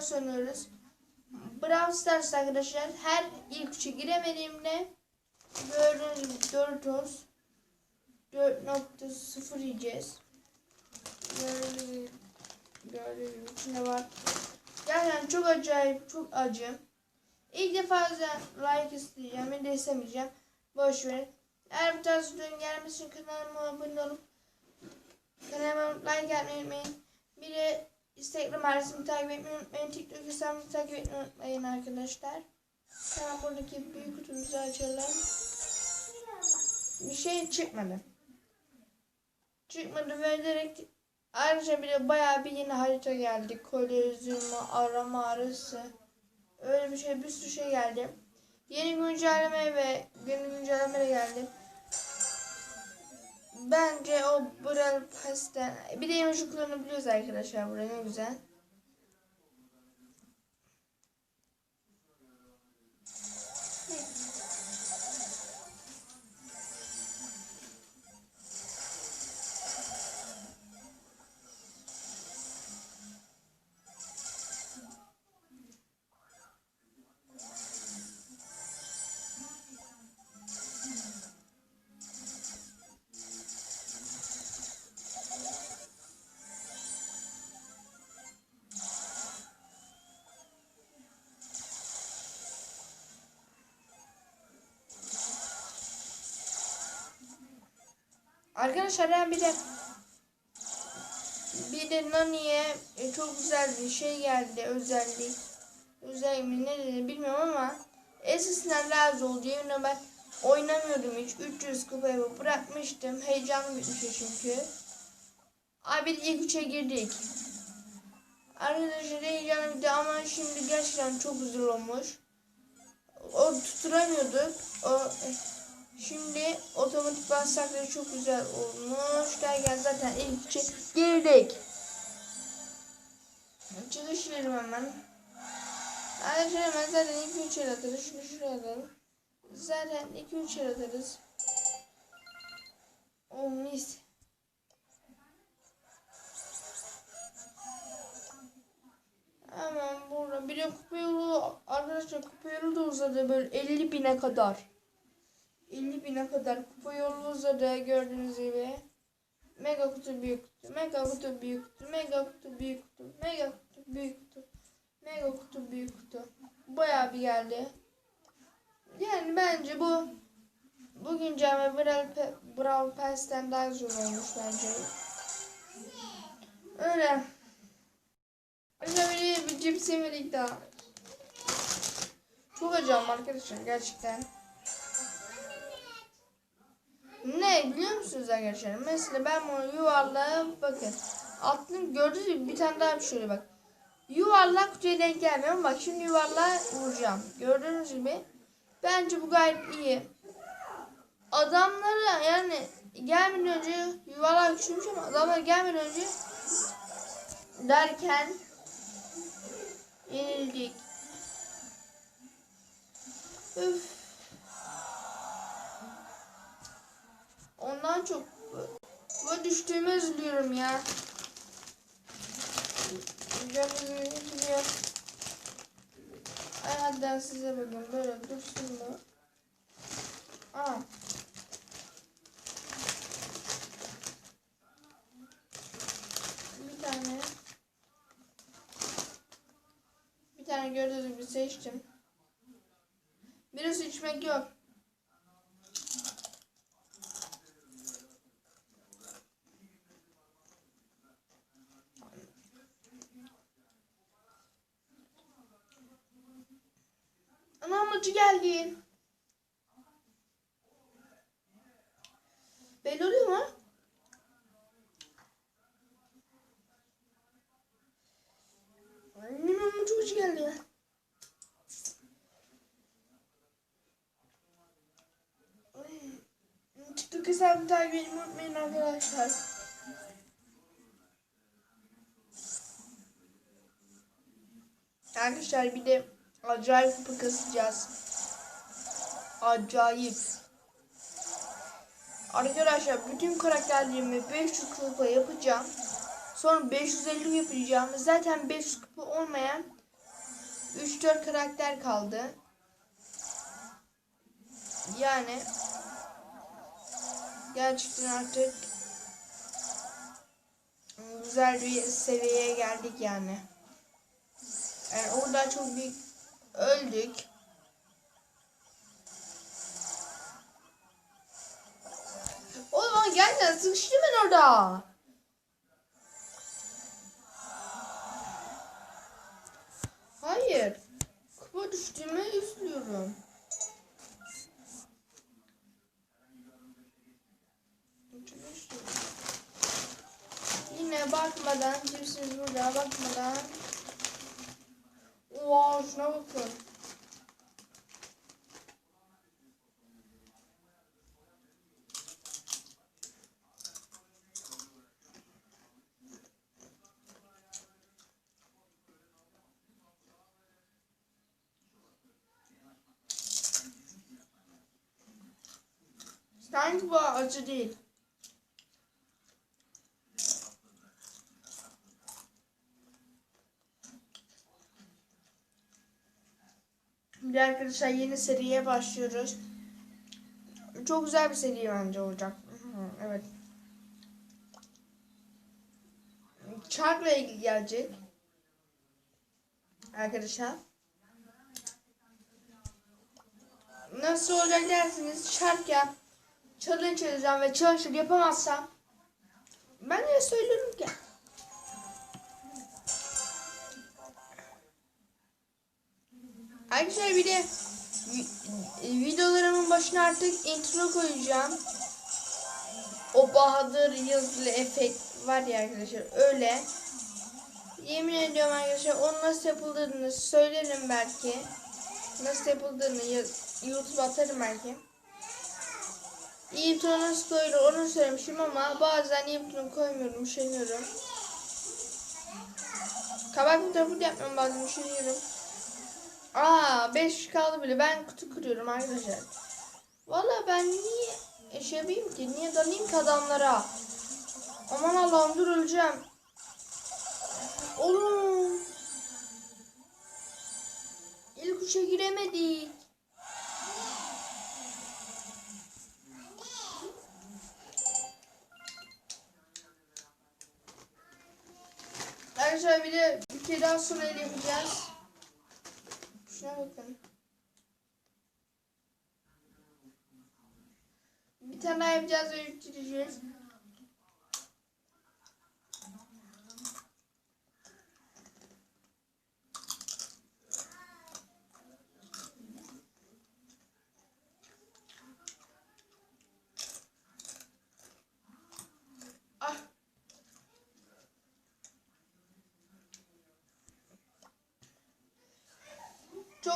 sizlerle birlikte Brawl Stars arkadaşlar her ilk üçe giremediğimde gördüğünüz gibi 4 oz 4.0 yiyeceğiz. Gördüğünüz gibi, içinde var. Gerçekten çok acayip çok acı. İlk defa like isteyeceğim. Ben de istemeyeceğim. Boş. Eğer bu tarz videonun gelmesi için kanalıma abone olup Kanalıma like atmayı unutmayın. Bir de Instagram adresimi takip etmeyi unutmayın. TikTok hesabımı takip etmeyi unutmayın arkadaşlar. Hemen buradaki büyük kutumuzu açalım. Bir şey çıkmadı. Çıkmadı ve direkt ayrıca bir de bayağı bir yeni harita geldi. Kolezyumu, arama arası. Öyle bir şey bir sürü şey geldi. Yeni güncelleme ve yeni güncelleme de geldi. Bence o Brawl Pass'ten bir de emoji kullanabiliyoruz arkadaşlar burada ne güzel. Arkadaşlar ben bir de bir de Nani'ye e, çok güzel bir şey geldi özellik. Özel ne dedi bilmiyorum ama eskisinden razı oldu. Yemin ben oynamıyordum hiç. 300 kupayı bırakmıştım. Heyecanlı bitmişti çünkü. Abi ilk üçe girdik. Arkadaşlar heyecanlı bitti ama şimdi gerçekten çok güzel olmuş. O tutturamıyorduk. O Şimdi otomatik basakları çok güzel olmuş. Gel zaten ilk içe girdik. Çıkış verim hemen. Ayrıca hemen zaten ilk üç el atarız. Şunu şuraya alalım. Zaten iki üç el atarız. O mis. Hemen burada bir de kupa yolu arkadaşlar kupa yolu da uzadı böyle 50 bine kadar. 50 bine kadar kupa yolu uzadı gördüğünüz gibi. Mega kutu büyük kutu, mega kutu büyük kutu, mega kutu büyük kutu, mega kutu büyük kutu, mega kutu büyük kutu. Bayağı bir geldi. Yani bence bu bu güncelleme Brawl, Brawl Pass'ten daha güzel olmuş bence. Öyle. Acaba bir, bir cips daha. Çok acayip arkadaşlar gerçekten. Ne biliyor musunuz arkadaşlar? Mesela ben bunu yuvarlayıp bakın. Altını gördünüz mü? Bir tane daha bir şöyle bak. Yuvarlak kutuya denk gelmiyor bak şimdi yuvarlağa vuracağım. Gördüğünüz gibi. Bence bu gayet iyi. Adamlara yani gelmeden önce yuvarlak küçülmüş ama adamlar gelmeden önce derken yenildik. Üf. Ondan çok bu düştüğüme üzülüyorum ya. Ay hadi size bakın böyle dursun mu? Aa. Bir tane bir tane gördüğünüz gibi seçtim. Birisi içmek yok. Anam acı geldi. Belli oluyor mu? Bilmiyorum ama çok acı geldi. TikTok hesabımı takip etmeyi unutmayın arkadaşlar. Arkadaşlar bir de acayip kupa kasacağız. Acayip. Arkadaşlar bütün karakterlerimi 500 kupa yapacağım. Sonra 550 yapacağım. Zaten 500 kupa olmayan 3-4 karakter kaldı. Yani gerçekten artık güzel bir seviyeye geldik yani. Yani orada çok büyük öldük. Sıkıştım ben orada. Hayır. Kupa düştüğümü üzülüyorum. Yine bakmadan, kimsiniz burada bakmadan. Wow, şuna bakın. Sanki bu acı değil. Bir arkadaşlar yeni seriye başlıyoruz. Çok güzel bir seri bence olacak. Evet. Çarkla ilgili gelecek. Arkadaşlar. Nasıl olacak dersiniz? Çark yap. Challenge edeceğim ve challenge yapamazsam ben de söylüyorum ki Arkadaşlar bir de vi- videolarımın başına artık intro koyacağım. O Bahadır yazılı efekt var ya arkadaşlar öyle. Yemin ediyorum arkadaşlar onun nasıl yapıldığını söylerim belki. Nasıl yapıldığını YouTube atarım belki. İyi nasıl koyulur onu söylemişim ama bazen butonu koymuyorum, üşeniyorum. Kabak fotoğrafı da yapmıyorum bazen üşeniyorum. Aa 5 kaldı bile ben kutu kırıyorum arkadaşlar. Valla ben niye şey yapayım ki? Niye dalayım ki adamlara? Aman Allah'ım dur öleceğim. Oğlum. İlk uça giremedik. Arkadaşlar bir de bir kere daha sonra el. Şuna bakın. Bir tane daha yapacağız ve bitireceğiz.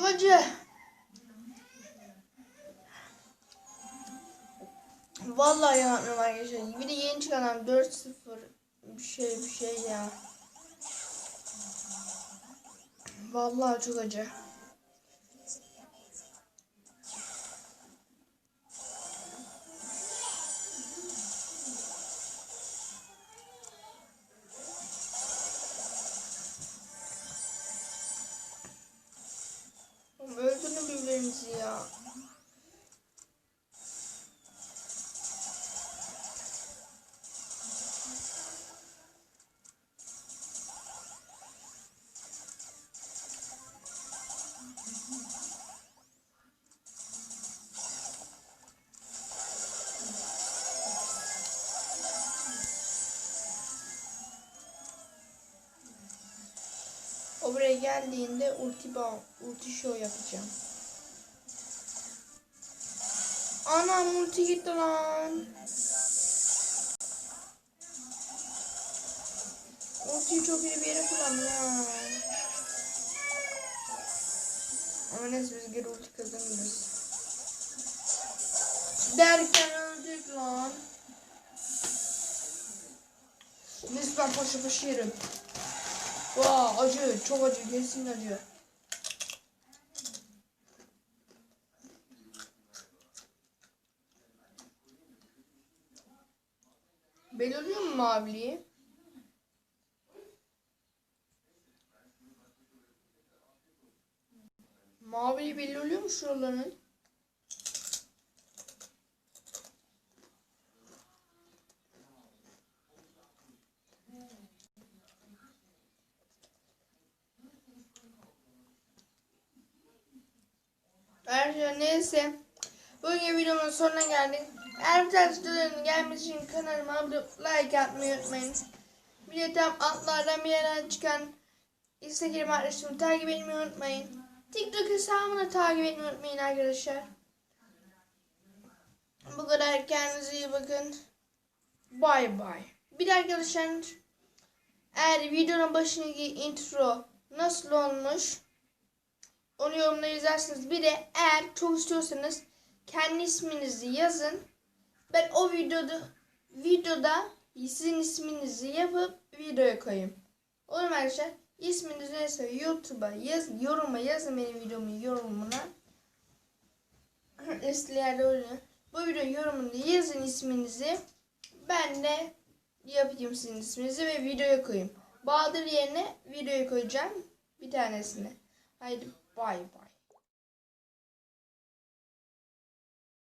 Çok acı. Vallahi yanılmıyorum arkadaşlar. Bir de yeni çıkan adam 4-0 bir şey bir şey ya. Vallahi çok acı. Ya. O buraya geldiğinde ulti ulti show yapacağım. Anam ulti gitti lan. Ultiyi çok iyi bir yere kullandım ha. Ama neyse biz geri ulti kazanırız. Derken öldük lan. Neyse ben paşa paşa yerim. Vaa acı, çok acı, kesin acı. Belirliyor mu maviliği? Maviliği belirliyor mu şuraların? Arkadaşlar neyse. Bugün videomun sonuna geldik. Tarz videoların gelmesi için kanalıma like atmayı unutmayın. Tam altlardan bir yerden çıkan Instagram adresimi takip etmeyi unutmayın. TikTok hesabımı da takip etmeyi unutmayın arkadaşlar. Bu kadar kendinize iyi bakın. Bye bye. Bir de arkadaşlar eğer videonun başındaki intro nasıl olmuş onu yorumlara yazarsınız. Bir de eğer çok istiyorsanız kendi isminizi yazın. Ben o videoda videoda sizin isminizi yapıp videoya koyayım. Olur mu arkadaşlar? İsminiz neyse YouTube'a yaz, yoruma yazın benim videomun yorumuna. Eskilerde öyle. Bu video yorumunda yazın isminizi. Ben de yapayım sizin isminizi ve videoya koyayım. Bahadır yerine videoya koyacağım. Bir tanesini. Haydi bay bay.